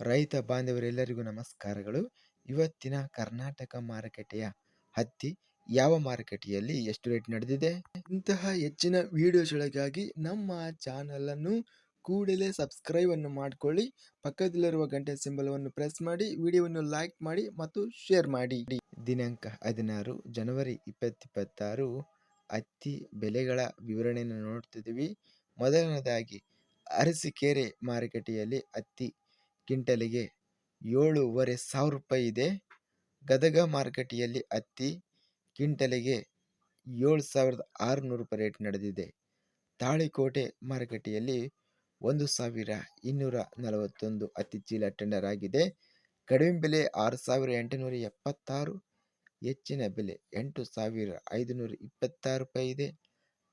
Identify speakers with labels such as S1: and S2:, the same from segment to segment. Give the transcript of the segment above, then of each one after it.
S1: ರೈತ ಬಾಂಧವರೆಲ್ಲರಿಗೂ ನಮಸ್ಕಾರಗಳು. ಇವತ್ತಿನ ಕರ್ನಾಟಕ ಮಾರುಕಟ್ಟೆಯ ಹತ್ತಿ ಯಾವ ಮಾರುಕಟ್ಟೆಯಲ್ಲಿ ಎಷ್ಟು ರೇಟ್ ನಡೆದಿದೆ? ಇಂತಹ ಹೆಚ್ಚಿನ ವಿಡಿಯೋಸ್ಗಳಿಗಾಗಿ ನಮ್ಮ ಚಾನಲನ್ನು ಕೂಡಲೇ ಸಬ್ಸ್ಕ್ರೈಬ್ ಅನ್ನು ಮಾಡಿಕೊಳ್ಳಿ. ಪಕ್ಕದಲ್ಲಿರುವ ಗಂಟೆ ಸಿಂಬಲವನ್ನು ಪ್ರೆಸ್ ಮಾಡಿ, ವಿಡಿಯೋವನ್ನು ಲೈಕ್ ಮಾಡಿ ಮತ್ತು ಶೇರ್ ಮಾಡಿ. ದಿನಾಂಕ ಹದಿನಾರು ಜನವರಿ ಇಪ್ಪತ್ತಿಪ್ಪತ್ತಾರು. ಹತ್ತಿ ಬೆಲೆಗಳ ವಿವರಣೆಯನ್ನು ನೋಡ್ತಿದ್ದೀವಿ. ಮೊದಲನೇದಾಗಿ ಅರಸಿಕೆರೆ ಮಾರುಕಟ್ಟೆಯಲ್ಲಿ ಹತ್ತಿ ಕ್ವಿಂಟಲಿಗೆ ಏಳೂವರೆ ಸಾವಿರ ರೂಪಾಯಿ ಇದೆ. ಗದಗ ಮಾರುಕಟ್ಟೆಯಲ್ಲಿ ಹತ್ತಿ ಕ್ವಿಂಟಲಿಗೆ ಏಳು ಸಾವಿರದ ಆರುನೂರು ರೂಪಾಯಿ ರೇಟ್ ನಡೆದಿದೆ. ತಾಳಿಕೋಟೆ ಮಾರುಕಟ್ಟೆಯಲ್ಲಿ ಒಂದು ಸಾವಿರ ಇನ್ನೂರ ನಲವತ್ತೊಂದು ಹತ್ತಿ ಚೀಲ ಟೆಂಡರ್ ಆಗಿದೆ. ಕಡಿಮೆ ಬೆಲೆ ಆರು ಸಾವಿರ ಎಂಟುನೂರ ಎಪ್ಪತ್ತಾರು, ಹೆಚ್ಚಿನ ಬೆಲೆ ಎಂಟು ಸಾವಿರ ಐದುನೂರ ಇಪ್ಪತ್ತಾರು ರೂಪಾಯಿ ಇದೆ.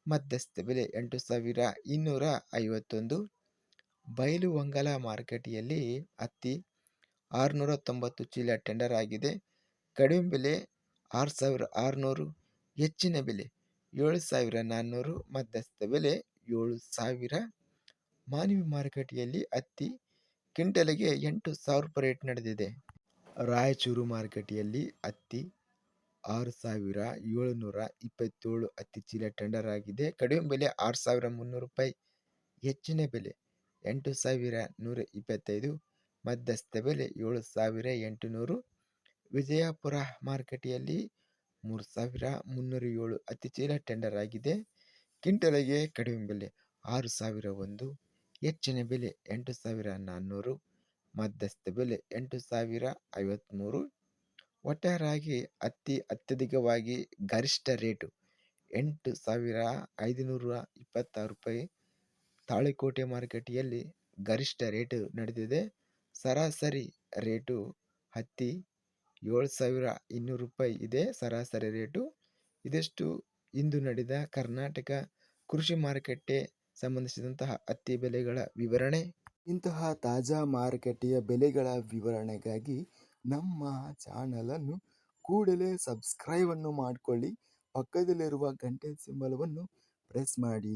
S1: ಮಧ್ಯಸ್ಥ ಬೆಲೆ ಎಂಟು ಸಾವಿರ ಇನ್ನೂರ ಐವತ್ತೊಂದು ಬಯಲು ಹೊಂಗಲ ಮಾರುಕಟ್ಟೆಯಲ್ಲಿ ಹತ್ತಿ ಆರುನೂರ ತೊಂಬತ್ತು ಚೀಲ ಟೆಂಡರ್ ಆಗಿದೆ. ಕಡಿಮೆ ಬೆಲೆ ಆರು ಸಾವಿರ ಆರುನೂರು, ಹೆಚ್ಚಿನ ಬೆಲೆ ಏಳು ಸಾವಿರ ನಾನ್ನೂರು, ಮಧ್ಯಸ್ಥ ಬೆಲೆ ಏಳು ಸಾವಿರ ಮಾನವಿ ಮಾರುಕಟ್ಟೆಯಲ್ಲಿ ಹತ್ತಿ ಕ್ವಿಂಟಲಿಗೆ ಎಂಟು ಸಾವಿರ ರೂಪಾಯಿ ರೇಟ್ ನಡೆದಿದೆ. ರಾಯಚೂರು ಮಾರುಕಟ್ಟೆಯಲ್ಲಿ ಹತ್ತಿ ಆರು ಸಾವಿರ ಏಳುನೂರ ಇಪ್ಪತ್ತೇಳು ಹತ್ತಿ ಚೀಲ ಟೆಂಡರ್ ಆಗಿದೆ. ಕಡಿಮೆ ಬೆಲೆ ಆರು ಸಾವಿರ ಮುನ್ನೂರು ರೂಪಾಯಿ, ಹೆಚ್ಚಿನ ಬೆಲೆ ಎಂಟು ಸಾವಿರ ನೂರ ಇಪ್ಪತ್ತೈದು, ಮಧ್ಯಸ್ಥ ಬೆಲೆ ಏಳು ಸಾವಿರ ಎಂಟುನೂರು, ವಿಜಯಪುರ ಮಾರುಕಟ್ಟೆಯಲ್ಲಿ ಮೂರು ಸಾವಿರ ಮುನ್ನೂರ ಏಳು ಅತಿ ಚೀಲ ಟೆಂಡರ್ ಆಗಿದೆ. ಕ್ವಿಂಟಲಿಗೆ ಕಡಿಮೆ ಬೆಲೆ ಆರು ಸಾವಿರ ಒಂದು, ಹೆಚ್ಚಿನ ಬೆಲೆ ಎಂಟು ಸಾವಿರ ನಾನ್ನೂರು, ಮಧ್ಯಸ್ಥ ಬೆಲೆ ಎಂಟು ಸಾವಿರ ಐವತ್ತ್ಮೂರು ಒಟ್ಟಾರಾಗಿ ಅತಿ ಅತ್ಯಧಿಕವಾಗಿ ಗರಿಷ್ಠ ರೇಟು ಎಂಟು ಸಾವಿರ ಐದುನೂರ ಇಪ್ಪತ್ತಾರು ರೂಪಾಯಿ. ತಾಳಿಕೋಟೆ ಮಾರುಕಟ್ಟೆಯಲ್ಲಿ ಗರಿಷ್ಠ ರೇಟು ನಡೆದಿದೆ. ಸರಾಸರಿ ರೇಟು ಹತ್ತಿ ಏಳು ಸಾವಿರ ಇನ್ನೂರು ರೂಪಾಯಿ ಇದೆ. ಸರಾಸರಿ ರೇಟು ಇದಷ್ಟು ಇಂದು ನಡೆದ ಕರ್ನಾಟಕ ಕೃಷಿ ಮಾರುಕಟ್ಟೆ ಸಂಬಂಧಿಸಿದಂತಹ ಹತ್ತಿ ಬೆಲೆಗಳ ವಿವರಣೆ. ಇಂತಹ ತಾಜಾ ಮಾರುಕಟ್ಟೆಯ ಬೆಲೆಗಳ ವಿವರಣೆಗಾಗಿ ನಮ್ಮ ಚಾನಲನ್ನು ಕೂಡಲೇ ಸಬ್ಸ್ಕ್ರೈಬನ್ನು ಮಾಡಿಕೊಳ್ಳಿ. ಪಕ್ಕದಲ್ಲಿರುವ ಗಂಟೆ ಸಿಂಬಲವನ್ನು ಪ್ರೆಸ್ ಮಾಡಿ.